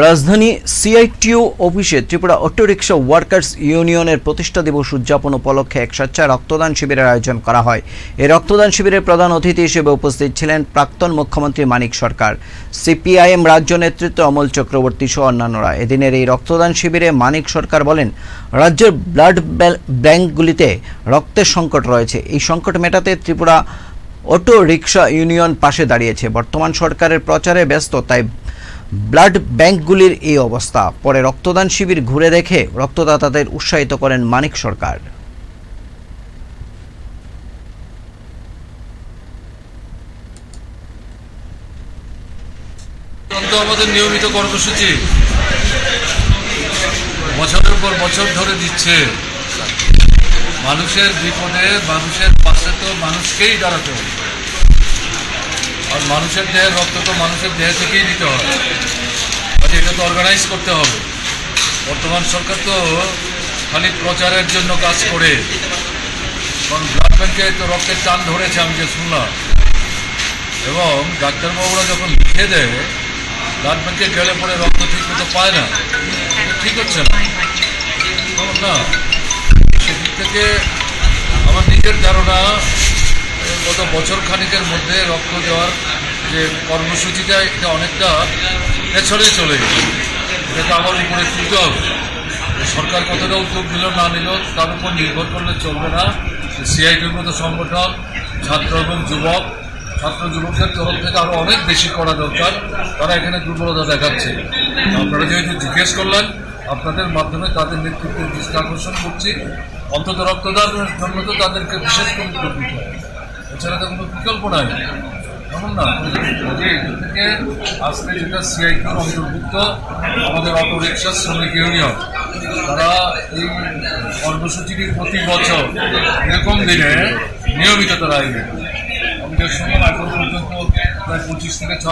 রাজধানী সিআইটিউ অফিসে Tripura autorickshaw workers ইউনিয়নের প্রতিষ্ঠা দিবস উদযাপন উপলক্ষে এক স্বেচ্ছা রক্তদান শিবিরের আয়োজন করা হয়। এই রক্তদান শিবিরের প্রধান অতিথি হিসেবে উপস্থিত ছিলেন প্রাক্তন মুখ্যমন্ত্রী মানিক সরকার। সিপিআইএম রাজ্য নেতৃত্ব অমল চক্রবর্তী সহ অন্যান্যরা। এদিনের এই রক্তদান শিবিরে মানিক সরকার বলেন, রাজ্যের ব্লাড ব্যাংকগুলিতে রক্তের সংকট রয়েছে। এই সংকট মেটাতে ত্রিপুরা অটো রিকশা ইউনিয়ন পাশে দাঁড়িয়েছে। বর্তমান সরকারের প্রচারে ব্যস্ত, তাই ব্লাড ব্যাংকগুলির এই অবস্থা। পরে রক্তদান শিবির ঘুরে দেখে রক্তদাতাদের উৎসাহিত করেন মানিক সরকার। আমাদের নিয়মিত কর্মসূচি। বছরের পর বছর ধরে দিচ্ছে। মানুষের বিপদে মানুষের পাশে তো মানুষকেই দাঁড়াতে হবে। আর মানুষের দেহের রক্ত তো মানুষের দেহ থেকেই নিতে হবে। কাজে এটা তো অর্গানাইজ করতে হবে। বর্তমান সরকার তো খালি প্রচারের জন্য কাজ করে। কারণ ব্লাড ব্যাংকে তো রক্তের টান ধরেছে, আমি যে শুনলাম। এবং ডাক্তারবাবুরা যখন লিখে দেয় ব্লাড ব্যাংকে গেলে পরে রক্ত ঠিক মতো পায় না। ঠিক হচ্ছে না। না, সেদিক থেকে আমার নিজের ধারণা বছর খানিকের মধ্যে রক্ত দেওয়ার যে কর্মসূচিটা এটা অনেকটা পেছনে চলে গেছে। এটাকে আমার উপরে তুলতে হবে। সরকার কতটা উদ্যোগ নিল, না নিল, তার উপর নির্ভর করলে চলবে না। সিআইটির মতো সংগঠন, ছাত্র এবং যুবক, ছাত্র যুবকদের তরফ থেকে আরও অনেক বেশি করা দরকার। তারা এখানে দুর্বলতা দেখাচ্ছে। আপনারা যেহেতু জিজ্ঞেস করলেন, আপনাদের মাধ্যমে তাদের নেতৃত্বের দৃষ্টি আকর্ষণ করছি। অন্তত রক্তদানের জন্য তো তাদেরকে বিশেষ করে এছাড়া তো কোনো বিকল্প নাই। এমন না যে থেকে আজকে যেটা সিআইটির অন্তর্ভুক্ত, আমাদের অটো রিক্সা শ্রমিক ইউনিয়ন, তারা এই কর্মসূচিটি প্রতি বছর এরকম দিনে নিয়মিত তারা আইবে আমি শুনলাম এখন পর্যন্ত প্রায় পঁচিশ থেকে ছ